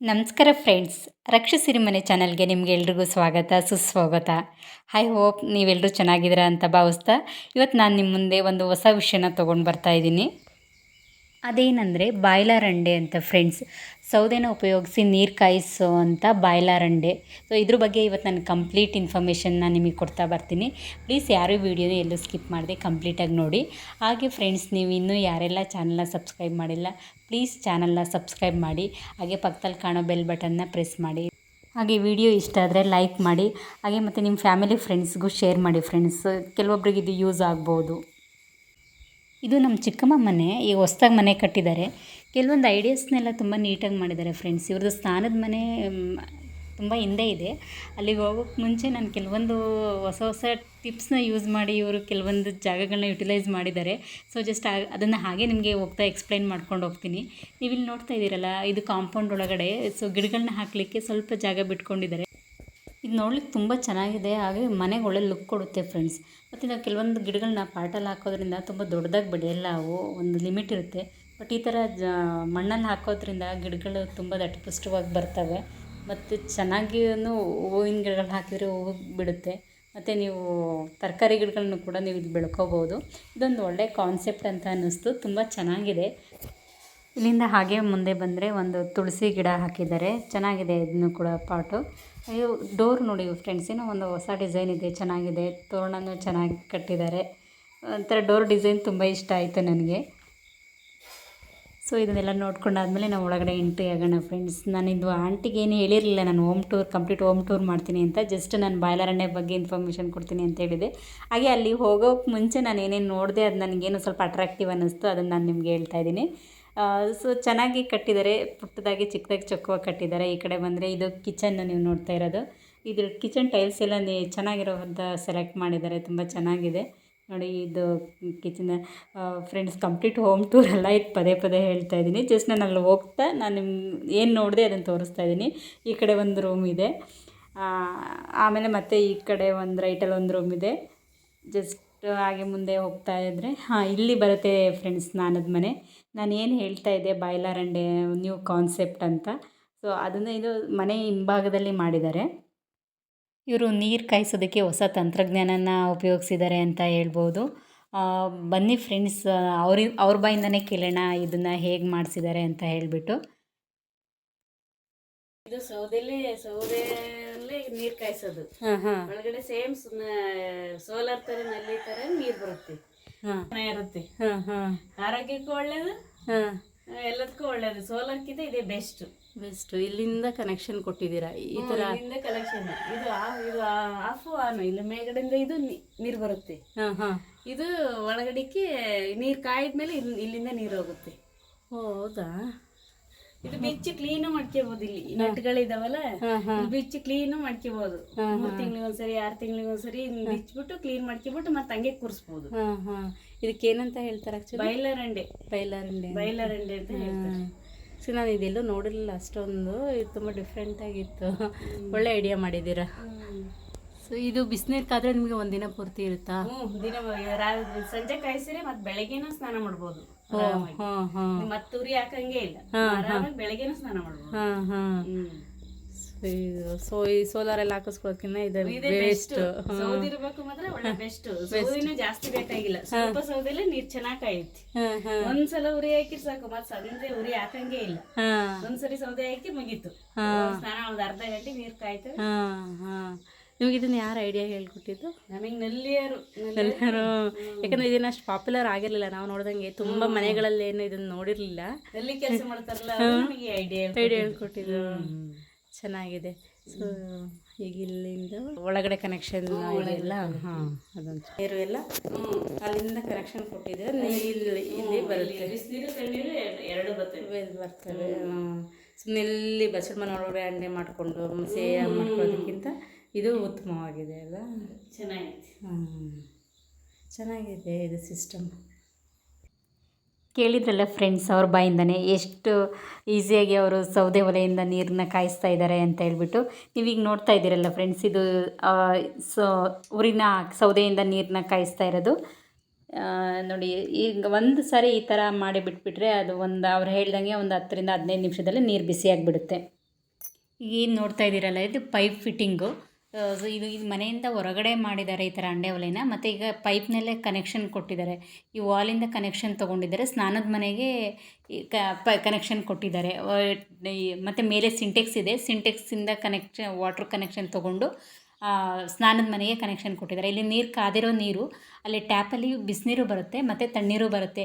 ನಮಸ್ಕಾರ ಫ್ರೆಂಡ್ಸ್ ರಕ್ಷಸಿರಿ ಮನೆ ಚಾನಲ್ಗೆ ನಿಮಗೆ ಎಲ್ರಿಗೂ ಸ್ವಾಗತ, ಸುಸ್ವಾಗತ. ಐ ಹೋಪ್ ನೀವೆಲ್ಲರೂ ಚೆನ್ನಾಗಿದ್ದೀರಾ ಅಂತ ಭಾವಿಸ್ತಾ, ಇವತ್ತು ನಾನು ನಿಮ್ಮ ಮುಂದೆ ಒಂದು ಹೊಸ ವಿಷಯನ ತೊಗೊಂಡು ಬರ್ತಾ ಇದ್ದೀನಿ. ಅದೇನೆಂದರೆ ಬಾಯ್ಲರ್ ಅಂಡೆ ಅಂತ ಫ್ರೆಂಡ್ಸ್ ಸೌದೆನ ಉಪಯೋಗಿಸಿ ನೀರು ಕಾಯಿಸೋ ಅಂತ ಬಾಯ್ಲರ್ ಅಂಡೆ. ಸೊ ಇದ್ರ ಬಗ್ಗೆ ಇವತ್ತು ನಾನು ಕಂಪ್ಲೀಟ್ ಇನ್ಫಾರ್ಮೇಷನ್ನ ನಿಮಗೆ ಕೊಡ್ತಾ ಬರ್ತೀನಿ. ಪ್ಲೀಸ್ ಯಾರೂ ವೀಡಿಯೋನ ಎಲ್ಲೂ ಸ್ಕಿಪ್ ಮಾಡಿದೆ ಕಂಪ್ಲೀಟಾಗಿ ನೋಡಿ. ಹಾಗೆ ಫ್ರೆಂಡ್ಸ್ ನೀವು ಇನ್ನೂ ಯಾರೆಲ್ಲ ಚಾನಲ್ನ ಸಬ್ಸ್ಕ್ರೈಬ್ ಮಾಡಿಲ್ಲ ಪ್ಲೀಸ್ ಚಾನಲ್ನ ಸಬ್ಸ್ಕ್ರೈಬ್ ಮಾಡಿ. ಹಾಗೆ ಪಕ್ಕದಲ್ಲಿ ಕಾಣೋ ಬೆಲ್ ಬಟನ್ನ ಪ್ರೆಸ್ ಮಾಡಿ. ಹಾಗೆ ವಿಡಿಯೋ ಇಷ್ಟ ಆದರೆ ಲೈಕ್ ಮಾಡಿ. ಹಾಗೆ ಮತ್ತು ನಿಮ್ಮ ಫ್ಯಾಮಿಲಿ ಫ್ರೆಂಡ್ಸ್ಗೂ ಶೇರ್ ಮಾಡಿ ಫ್ರೆಂಡ್ಸ್ ಕೆಲವೊಬ್ರಿಗೆ ಇದು ಯೂಸ್ ಆಗ್ಬೋದು. ಇದು ನಮ್ಮ ಚಿಕ್ಕಮ್ಮ ಮನೆ ಈಗ ಹೊಸ್ದಾಗಿ ಮನೆ ಕಟ್ಟಿದ್ದಾರೆ. ಕೆಲವೊಂದು ಐಡಿಯಾಸ್ನೆಲ್ಲ ತುಂಬ ನೀಟಾಗಿ ಮಾಡಿದ್ದಾರೆ ಫ್ರೆಂಡ್ಸ್. ಇವ್ರದ್ದು ಸ್ಥಾನದ ಮನೆ ತುಂಬ ಹಿಂದೆ ಇದೆ. ಅಲ್ಲಿಗೆ ಹೋಗೋಕ್ಕೆ ಮುಂಚೆ ನಾನು ಕೆಲವೊಂದು ಹೊಸ ಹೊಸ ಟಿಪ್ಸ್ನ ಯೂಸ್ ಮಾಡಿ ಇವರು ಕೆಲವೊಂದು ಜಾಗಗಳನ್ನ ಯುಟಿಲೈಸ್ ಮಾಡಿದ್ದಾರೆ. ಸೊ ಜಸ್ಟ್ ಅದನ್ನು ಹಾಗೆ ನಿಮಗೆ ಹೋಗ್ತಾ ಎಕ್ಸ್ಪ್ಲೈನ್ ಮಾಡ್ಕೊಂಡು ಹೋಗ್ತೀನಿ. ನೀವು ಇಲ್ಲಿ ನೋಡ್ತಾ ಇದ್ದೀರಲ್ಲ, ಇದು ಕಾಂಪೌಂಡ್ ಒಳಗಡೆ. ಸೊ ಗಿಡಗಳನ್ನ ಹಾಕಲಿಕ್ಕೆ ಸ್ವಲ್ಪ ಜಾಗ ಬಿಟ್ಕೊಂಡಿದ್ದಾರೆ. ಇದು ನೋಡ್ಲಿಕ್ಕೆ ತುಂಬ ಚೆನ್ನಾಗಿದೆ. ಹಾಗೆ ಮನೆಗೆ ಒಳ್ಳೆ ಲುಕ್ ಕೊಡುತ್ತೆ ಫ್ರೆಂಡ್ಸ್ ಮತ್ತು ನಾವು ಕೆಲವೊಂದು ಗಿಡಗಳನ್ನ ಪಾಟಲ್ಲಿ ಹಾಕೋದ್ರಿಂದ ತುಂಬ ದೊಡ್ಡದಾಗಿ ಬೆಳೆಯಲ್ಲ ಅವು, ಒಂದು ಲಿಮಿಟ್ ಇರುತ್ತೆ. ಬಟ್ ಈ ಥರ ಜ, ಮಣ್ಣಲ್ಲಿ ಹಾಕೋದ್ರಿಂದ ಗಿಡಗಳು ತುಂಬ ದಟ್ಟಪುಷ್ಟವಾಗಿ ಬರ್ತವೆ. ಮತ್ತು ಚೆನ್ನಾಗಿಯೂ ಹೂವಿನ ಗಿಡಗಳು ಹಾಕಿದರೆ ಹೂವು ಬಿಡುತ್ತೆ. ಮತ್ತು ನೀವು ತರಕಾರಿ ಗಿಡಗಳನ್ನು ಕೂಡ ನೀವು ಇಲ್ಲಿ ಬೆಳ್ಕೋಬೋದು. ಇದೊಂದು ಒಳ್ಳೆ ಕಾನ್ಸೆಪ್ಟ್ ಅಂತ ಅನ್ನಿಸ್ತು. ತುಂಬ ಚೆನ್ನಾಗಿದೆ. ಇಲ್ಲಿಂದ ಹಾಗೆ ಮುಂದೆ ಬಂದರೆ ಒಂದು ತುಳಸಿ ಗಿಡ ಹಾಕಿದ್ದಾರೆ. ಚೆನ್ನಾಗಿದೆ ಇದನ್ನು ಕೂಡ ಪಾಟು. ಅಯ್ಯೋ, ಡೋರ್ ನೋಡಿ ಫ್ರೆಂಡ್ಸ್ ಏನೋ ಒಂದು ಹೊಸ ಡಿಸೈನ್ ಇದೆ, ಚೆನ್ನಾಗಿದೆ, ತೋರಣನೂ ಚೆನ್ನಾಗಿ ಕಟ್ಟಿದ್ದಾರೆ. ಒಂಥರ ಡೋರ್ ಡಿಸೈನ್ ತುಂಬ ಇಷ್ಟ ಆಯಿತು ನನಗೆ. ಸೊ ಇದನ್ನೆಲ್ಲ ನೋಡ್ಕೊಂಡಾದ್ಮೇಲೆ ನಾವು ಒಳಗಡೆ ಎಂಟ್ರಿ ಆಗೋಣ ಫ್ರೆಂಡ್ಸ್ ನಾನಿದು ಆಂಟಿಗೆ ಏನು ಹೇಳಿರಲಿಲ್ಲ, ನಾನು home tour complete home tour ಮಾಡ್ತೀನಿ ಅಂತ. ಜಸ್ಟ್ ನಾನು ಬಾಯ್ಲರಣ್ಣೆ ಬಗ್ಗೆ ಇನ್ಫಾರ್ಮೇಷನ್ ಕೊಡ್ತೀನಿ ಅಂತ ಹೇಳಿದೆ. ಹಾಗೆ ಅಲ್ಲಿ ಹೋಗೋಕ್ಕೆ ಮುಂಚೆ ನಾನು ಏನೇನು ನೋಡಿದೆ, ಅದು ನನಗೇನು ಸ್ವಲ್ಪ ಅಟ್ರಾಕ್ಟಿವ್ ಅನ್ನಿಸ್ತು, ಅದನ್ನು ನಾನು ನಿಮಗೆ ಹೇಳ್ತಾ ಇದ್ದೀನಿ. ಸೊ ಚೆನ್ನಾಗಿ ಕಟ್ಟಿದ್ದಾರೆ, ಪುಟ್ಟದಾಗಿ ಚಿಕ್ಕದಾಗಿ ಚೊಕ್ಕವಾಗಿ ಕಟ್ಟಿದ್ದಾರೆ. ಈ ಕಡೆ ಬಂದರೆ ಇದು ಕಿಚನ್ ನೀವು ನೋಡ್ತಾ ಇರೋದು. ಇದು ಕಿಚನ್ ಟೈಲ್ಸ್ ಎಲ್ಲ ನೀ ಚೆನ್ನಾಗಿರೋವಂಥ ಸೆಲೆಕ್ಟ್ ಮಾಡಿದ್ದಾರೆ, ತುಂಬ ಚೆನ್ನಾಗಿದೆ. ನೋಡಿ ಇದು kitchen friends complete home tour ಎಲ್ಲ ಇದು ಪದೇ ಪದೇ ಹೇಳ್ತಾ ಇದ್ದೀನಿ. ಜಸ್ಟ್ ನಾನು ಅಲ್ಲಿ ಹೋಗ್ತಾ, ನಾನು ನಿಮ್ಮ ಏನು ನೋಡಿದೆ ಅದನ್ನು ತೋರಿಸ್ತಾ ಇದ್ದೀನಿ. ಈ ಕಡೆ ಒಂದು ರೂಮ್ ಇದೆ. ಆಮೇಲೆ ಮತ್ತೆ ಈ ಕಡೆ ಒಂದು ರೈಟಲ್ಲಿ ಒಂದು ರೂಮ್ ಇದೆ. ಜಸ್ಟ್ ಹಾಗೆ ಮುಂದೆ ಹೋಗ್ತಾ ಇದ್ದರೆ ಹಾಂ, ಇಲ್ಲಿ ಬರುತ್ತೆ ಫ್ರೆಂಡ್ಸ್ ನಾನದ ಮನೆ. ನಾನು ಏನು ಹೇಳ್ತಾ ಇದ್ದೆ ಅಂಡ್ ನ್ಯೂ ಕಾನ್ಸೆಪ್ಟ್ ಅಂತ. ಸೊ ಅದನ್ನು ಇದು ಮನೆ ಹಿಂಭಾಗದಲ್ಲಿ ಮಾಡಿದ್ದಾರೆ. ಇವರು ನೀರು ಕಾಯಿಸೋದಕ್ಕೆ ಹೊಸ ತಂತ್ರಜ್ಞಾನನ ಉಪಯೋಗಿಸಿದ್ದಾರೆ ಅಂತ ಹೇಳ್ಬೋದು. ಬನ್ನಿ ಫ್ರೆಂಡ್ಸ್ ಅವ್ರ ಅವ್ರ ಬಾಯಿಂದನೇ ಕೇಳೋಣ ಇದನ್ನು ಹೇಗೆ ಮಾಡಿಸಿದ್ದಾರೆ ಅಂತ ಹೇಳಿಬಿಟ್ಟು. ಇದು ಸೌದೆಲ್ಲೇ ಸೌದೆಲ್ಲೇ ನೀರ್ ಕಾಯಿಸೋದು. ಒಳಗಡೆ ಸೇಮ್ ಸೋಲಾರ್ ತರ ನಲ್ಲಿ ತರ ನೀರ್ ಬರುತ್ತೆ. ಇರುತ್ತೆ. ಆರೋಗ್ಯಕ್ಕೂ ಒಳ್ಳೇದು ಎಲ್ಲದಕ್ಕೂ ಒಳ್ಳೇದು. ಸೋಲಾರ್ಕಿಂತ ಇದೆ ಬೆಸ್ಟ್ ಬೆಸ್ಟ್ ಇಲ್ಲಿಂದ ಕನೆಕ್ಷನ್ ಕೊಟ್ಟಿದ್ದೀರಾ? ಈ ತರ ಇಲ್ಲಿಂದ ಕನೆಕ್ಷನ್ ಇದು ಇದು ಆಫ್ ಆನ್ ಇಲ್ಲ ಮೇಗಡೆಯಿಂದ ಇದು ನೀರ್ ಬರುತ್ತೆ. ಇದು ಒಳಗಡೆಗೆ ನೀರ್ ಕಾಯಿದ್ಮೇಲೆ ಇಲ್- ಇಲ್ಲಿಂದ ನೀರು ಹೋಗುತ್ತೆ. ಹೌದಾ? ಇದು ಬಿಚ್ಚಿ ಕ್ಲೀನ್ ಮಾಡ್ಕೋಬಹುದು ಇಲ್ಲಿ. ನಟ್ಗಳಿದಾವಲ್ಲ? ಬಿಚ್ಚಿ ಕ್ಲೀನ್ ಮಾಡ್ಕೋಬಹುದು ಮೂರ್ ತಿಂಗಳಿಗೊಂದ್ಸರಿ ಆರ್ ತಿಂಗಳಿಗೊಂದ್ಸರಿ ಬಿಚ್ಚಿಬಿಟ್ಟು ಕ್ಲೀನ್ ಮಾಡ್ಕೊಬಿಟ್ಟು ಮತ್ತೆ ಹಂಗೆ ಕೂರಿಸ್ಬೋದು. ಹಾ ಹಾಂ. ಇದಕ್ಕೆ ಏನಂತ ಹೇಳ್ತಾರೆ ಬೈಲರಂಡೆ ಅಂಡೆ. ಬೈಲಾರಂಡೆ ಬೈಲರ್ ಅಂಡೆ ಅಂತ ಹೇಳ್ತಾರೆ. ಸೊ ನಾನು ಇದೆಲ್ಲೂ ನೋಡಿರಲಿಲ್ಲ ಅಷ್ಟೊಂದು. ಇದು ತುಂಬ ಡಿಫ್ರೆಂಟ್ ಆಗಿತ್ತು. ಒಳ್ಳೆ ಐಡಿಯಾ ಮಾಡಿದ್ದೀರಾ? ಸೊ ಇದು ಬಿಸಿನೀರು ಕಾದ್ರೆ ನಿಮಗೆ ಒಂದಿನ ಪೂರ್ತಿ ಇರುತ್ತಾ? ಹ್ಮ್ ದಿನ ರಾ- ಸಂಜೆ ಕಾಯಿಸಿದ್ರೆ ಮತ್ತೆ ಬೆಳಗ್ಗೆನೂ ಸ್ನಾನ ಮಾಡ್ಬೋದು. ಆರಾಮಾಗಿ. ಹಾಂ ಹಾಂ ನೀವು ಮತ್ತೆ ಉರಿ ಹಾಕಂಗೆ ಇಲ್ಲ. ಆರಾಮಾಗಿ ಬೆಳಗ್ಗೆನೂ ಸ್ನಾನ ಮಾಡ್ಬೋದು. ಹಾಂ ಹಾಂ ಹ್ಮ್. ಸೊ ಈ ಸೋಲಾರ್ ಎಲ್ಲ ಹಾಕಿಸ್ಕೊಳಕ್ಕಿಂತ ಇದು ಇದೇ ಬೆಸ್ಟ್. ಸೌದಿ ಇರ್ಬೇಕು ಮಾತ್ರ ಒಳ್ಳೆ ಬೆಸ್ಟ್. ಸೌದಿನೂ ಜಾಸ್ತಿ ಬೇಕಾಗಿಲ್ಲ. ಸ್ವಲ್ಪ ಸೌದಿಲೆ ನೀರ್ ಚೆನ್ನಾಗ್ ಕಾಯುತ್ತೆ. ಹಾಂ ಹಾಂ ಒಂದ್ಸಲ ಉರಿ ಹಾಕಿ ಸಾಕು ಮತ್ತೆ ಸಂಜೆ ಉರಿ ಹಾಕಂಗೆ ಇಲ್ಲ. ಹಾಂ ಒಂದ್ಸರಿ ಸೌದೆ ಹಾಕಿ ಮುಗೀತು. ಸ್ನಾನ ಒಂದ್ ಅರ್ಧ ಗಂಟೆ ನೀರ್ ಕಾಯ್ತವೆ. ಹಾಂ ಹಾಂ ನಿಮಗೆ ಇದನ್ನು ಯಾರು ಐಡಿಯಾ ಹೇಳ್ಕೊಟ್ಟಿದ್ದು? ನಮಗೆ ನಲ್ಲಿಯರು ನಲ್ಲಿಯರು. ಯಾಕಂದ್ರೆ ಇದನ್ನ ಅಷ್ಟು ಪಾಪ್ಯುಲರ್ ಆಗಿರಲಿಲ್ಲ. ನಾವು ನೋಡಿದಂಗೆ ತುಂಬ ಮನೆಗಳಲ್ಲಿ ಏನು ಇದನ್ನ ನೋಡಿರಲಿಲ್ಲ. ನಲ್ಲಿ ಕೆಲಸ ಮಾಡ್ತಾರಲ್ಲ ಐಡಿಯಾ ಐಡಿಯಾ ಹೇಳ್ಕೊಟ್ಟಿದ್ದು ಚೆನ್ನಾಗಿದೆ. ಸೊ ಈಗ ಇಲ್ಲಿಂದ ಒಳಗಡೆ ಕನೆಕ್ಷನ್ ಎಲ್ಲ? ಹಾಂ ಅದೊಂದು ನೀರು ಎಲ್ಲ ಅಲ್ಲಿಂದ ಕನೆಕ್ಷನ್ ಕೊಟ್ಟಿದ್ರೆ ನೀರು ಇಲ್ಲಿ ಇಲ್ಲಿ ಬರುತ್ತೆ. ಬಿಸಿನೀರು ತಣ್ಣೀರು ಎರಡು ಬರ್ತವೆ. ಬರ್ತವೆ ಸುಮ್ಮನೆ ಇಲ್ಲಿ ಬಸವಣ್ಣ ಒಳಗಡೆ ಅಂಡೆ ಮಾಡಿಕೊಂಡು ಸೇ ಮಾಡ್ಕೊಳ್ಳೋದಕ್ಕಿಂತ ಇದು ಉತ್ತಮವಾಗಿದೆ ಅಲ್ಲ? ಚೆನ್ನಾಗಿದೆ ಹ್ಞೂ ಚೆನ್ನಾಗಿದೆ ಇದು ಸಿಸ್ಟಮ್ ಕೇಳಿದ್ರಲ್ಲ ಫ್ರೆಂಡ್ಸ್ ಅವ್ರ ಬಾಯಿಂದನೇ ಎಷ್ಟು ಈಸಿಯಾಗಿ ಅವರು ಸೌದೆ ಒಲೆಯಿಂದ ನೀರನ್ನ ಕಾಯಿಸ್ತಾ ಇದ್ದಾರೆ ಅಂತ ಹೇಳ್ಬಿಟ್ಟು. ನೀವೀಗ ನೋಡ್ತಾ ಇದ್ದೀರಲ್ಲ ಫ್ರೆಂಡ್ಸ್ ಇದು ಆ, ಸೊ ಊರಿನ ಸೌದೆಯಿಂದ ನೀರನ್ನ ಕಾಯಿಸ್ತಾ ಇರೋದು. ನೋಡಿ ಈಗ ಒಂದು ಸಾರಿ ಈ ಥರ ಮಾಡಿ ಬಿಟ್ಬಿಟ್ರೆ ಅದು ಒಂದು ಅವ್ರು ಹೇಳ್ದಂಗೆ ಒಂದು ಹತ್ತರಿಂದ ಹದಿನೈದು ನಿಮಿಷದಲ್ಲಿ ನೀರು ಬಿಸಿಯಾಗಿಬಿಡುತ್ತೆ. ಈಗ ಏನು ನೋಡ್ತಾ ಇದ್ದೀರಲ್ಲ ಇದು ಪೈಪ್ ಫಿಟ್ಟಿಂಗು ಇದು ಇದು ಮನೆಯಿಂದ ಹೊರಗಡೆ ಮಾಡಿದ್ದಾರೆ ಈ ಥರ ಅಂಡೆ ಒಲೆನ. ಮತ್ತು ಈಗ ಪೈಪ್ನಲ್ಲೇ ಕನೆಕ್ಷನ್ ಕೊಟ್ಟಿದ್ದಾರೆ. ಈ ವಾಲಿಂದ ಕನೆಕ್ಷನ್ ತೊಗೊಂಡಿದ್ದಾರೆ. ಸ್ನಾನದ ಮನೆಗೆ ಕನೆಕ್ಷನ್ ಕೊಟ್ಟಿದ್ದಾರೆ. ಮತ್ತು ಮೇಲೆ ಸಿಂಟೆಕ್ಸ್ ಇದೆ. ಸಿಂಟೆಕ್ಸಿಂದ ಕನೆಕ್ಷನ್ ವಾಟ್ರ್ ಕನೆಕ್ಷನ್ ತೊಗೊಂಡು ಸ್ನಾನದ ಮನೆಗೆ ಕನೆಕ್ಷನ್ ಕೊಟ್ಟಿದ್ದಾರೆ. ಇಲ್ಲಿ ನೀರು ಕಾದಿರೋ ನೀರು, ಅಲ್ಲಿ ಟ್ಯಾಪಲ್ಲಿ ಬಿಸಿನೀರು ಬರುತ್ತೆ, ಮತ್ತು ತಣ್ಣೀರು ಬರುತ್ತೆ.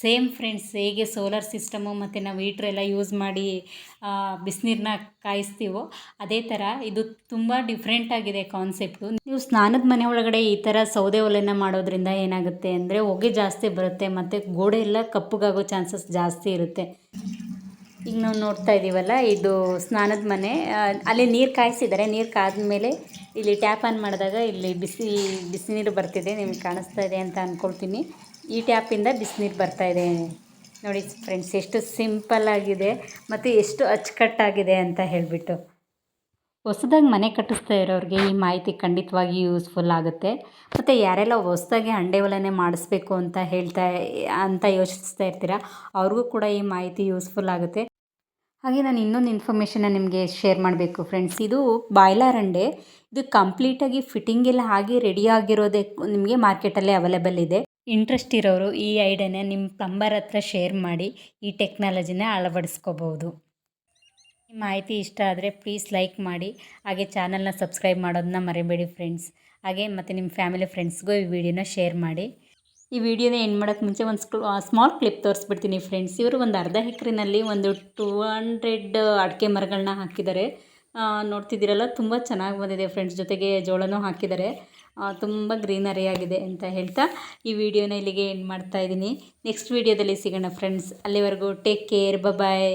ಸೇಮ್ ಫ್ರೆಂಡ್ಸ್ ಹೇಗೆ ಸೋಲಾರ್ ಸಿಸ್ಟಮು ಮತ್ತು ನಾವು ಹೀಟ್ರ್ ಎಲ್ಲ ಯೂಸ್ ಮಾಡಿ ಬಿಸಿನೀರನ್ನ ಕಾಯಿಸ್ತೀವೋ, ಅದೇ ಥರ ಇದು ತುಂಬ ಡಿಫ್ರೆಂಟ್ ಆಗಿದೆ ಕಾನ್ಸೆಪ್ಟು ನೀವು ಸ್ನಾನದ ಮನೆ ಒಳಗಡೆ ಈ ಥರ ಸೌದೆ ಒಲೆನ ಮಾಡೋದ್ರಿಂದ ಏನಾಗುತ್ತೆ ಅಂದರೆ, ಹೊಗೆ ಜಾಸ್ತಿ ಬರುತ್ತೆ, ಮತ್ತು ಗೋಡೆ ಎಲ್ಲ ಕಪ್ಪಗಾಗೋ ಚಾನ್ಸಸ್ ಜಾಸ್ತಿ ಇರುತ್ತೆ. ಈಗ ನಾವು ನೋಡ್ತಾ ಇದ್ದೀವಲ್ಲ ಇದು ಸ್ನಾನದ ಮನೆ. ಅಲ್ಲಿ ನೀರು ಕಾಯಿಸಿದ್ದಾರೆ. ನೀರು ಕಾದ್ಮೇಲೆ ಇಲ್ಲಿ ಟ್ಯಾಪ್ ಆನ್ ಮಾಡಿದಾಗ ಇಲ್ಲಿ ಬಿಸಿ ಬಿಸಿನೀರು ಬರ್ತಿದೆ, ನಿಮ್ಗೆ ಕಾಣಿಸ್ತಾ ಇದೆ ಅಂತ ಅಂದ್ಕೊಳ್ತೀನಿ ಈ ಟ್ಯಾಪಿಂದ ಬಿಸಿನೀರು ಬರ್ತಾ ಇದೆ. ನೋಡಿ ಫ್ರೆಂಡ್ಸ್ ಎಷ್ಟು ಸಿಂಪಲ್ ಆಗಿದೆ ಮತ್ತು ಎಷ್ಟು ಅಚ್ಚುಕಟ್ಟಾಗಿದೆ ಅಂತ ಹೇಳಿಬಿಟ್ಟು. ಹೊಸದಾಗಿ ಮನೆ ಕಟ್ಟಿಸ್ತಾ ಇರೋರಿಗೆ ಈ ಮಾಹಿತಿ ಖಂಡಿತವಾಗಿ ಯೂಸ್ಫುಲ್ ಆಗುತ್ತೆ. ಮತ್ತು ಯಾರೆಲ್ಲ ಹೊಸದಾಗಿ ಹಂಡೆ ಒಲೆನೆ ಮಾಡಿಸ್ಬೇಕು ಅಂತ ಹೇಳ್ತಾ, ಅಂತ ಯೋಚಿಸ್ತಾ ಇರ್ತೀರ, ಅವ್ರಿಗೂ ಕೂಡ ಈ ಮಾಹಿತಿ ಯೂಸ್ಫುಲ್ ಆಗುತ್ತೆ. ಹಾಗೆ ನಾನು ಇನ್ನೊಂದು ಇನ್ಫಾರ್ಮೇಷನ್ನ ನಿಮಗೆ ಶೇರ್ ಮಾಡಬೇಕು ಫ್ರೆಂಡ್ಸ್ ಇದು ಬಾಯ್ಲರ್ ಅಂಡೆ. ಇದು ಕಂಪ್ಲೀಟಾಗಿ ಫಿಟ್ಟಿಂಗ್ ಎಲ್ಲ ಆಗಿ ರೆಡಿ ಆಗಿರೋದೇ ನಿಮಗೆ ಮಾರ್ಕೆಟಲ್ಲೇ ಅವೈಲೇಬಲ್ ಇದೆ. ಇಂಟ್ರೆಸ್ಟ್ ಇರೋರು ಈ ಐಡಿಯಾನ ನಿಮ್ಮ ಪ್ಲಂಬರ್ ಹತ್ರ ಶೇರ್ ಮಾಡಿ ಈ ಟೆಕ್ನಾಲಜಿನ ಅಳವಡಿಸ್ಕೋಬೋದು ಈ ಮಾಹಿತಿ ಇಷ್ಟ ಆದರೆ ಪ್ಲೀಸ್ ಲೈಕ್ ಮಾಡಿ. ಹಾಗೆ ಚಾನಲ್ನ ಸಬ್ಸ್ಕ್ರೈಬ್ ಮಾಡೋದನ್ನ ಮರಿಬೇಡಿ ಫ್ರೆಂಡ್ಸ್ ಹಾಗೆ ಮತ್ತು ನಿಮ್ಮ ಫ್ಯಾಮಿಲಿ ಫ್ರೆಂಡ್ಸ್ಗೂ ಈ ವಿಡಿಯೋನ ಶೇರ್ ಮಾಡಿ. ಈ ವಿಡಿಯೋನ ಎಂಡ್ ಮಾಡೋಕ್ಕೆ ಮುಂಚೆ ಒಂದು ಸ್ಮಾಲ್ ಕ್ಲಿಪ್ ತೋರಿಸ್ಬಿಡ್ತೀನಿ ಫ್ರೆಂಡ್ಸ್ ಇವರು ಒಂದು ಅರ್ಧ ಎಕರೆನಲ್ಲಿ ಒಂದು ಟೂ ಹಂಡ್ರೆಡ್ ಅಡಿಕೆ ಮರಗಳನ್ನ ಹಾಕಿದ್ದಾರೆ. ನೋಡ್ತಿದ್ದೀರಲ್ಲ, ತುಂಬ ಚೆನ್ನಾಗಿ ಬಂದಿದೆ ಫ್ರೆಂಡ್ಸ್ ಜೊತೆಗೆ ಜೋಳನೂ ಹಾಕಿದ್ದಾರೆ. ತುಂಬ ಗ್ರೀನರಿ ಆಗಿದೆ ಅಂತ ಹೇಳ್ತಾ ಈ ವಿಡಿಯೋನ ಇಲ್ಲಿಗೆ ಎಂಡ್ ಮಾಡ್ತಾ ಇದ್ದೀನಿ. ನೆಕ್ಸ್ಟ್ ವಿಡಿಯೋದಲ್ಲಿ ಸಿಗೋಣ ಫ್ರೆಂಡ್ಸ್ ಅಲ್ಲಿವರೆಗೂ ಟೇಕ್ ಕೇರ್ ಬಾಯ್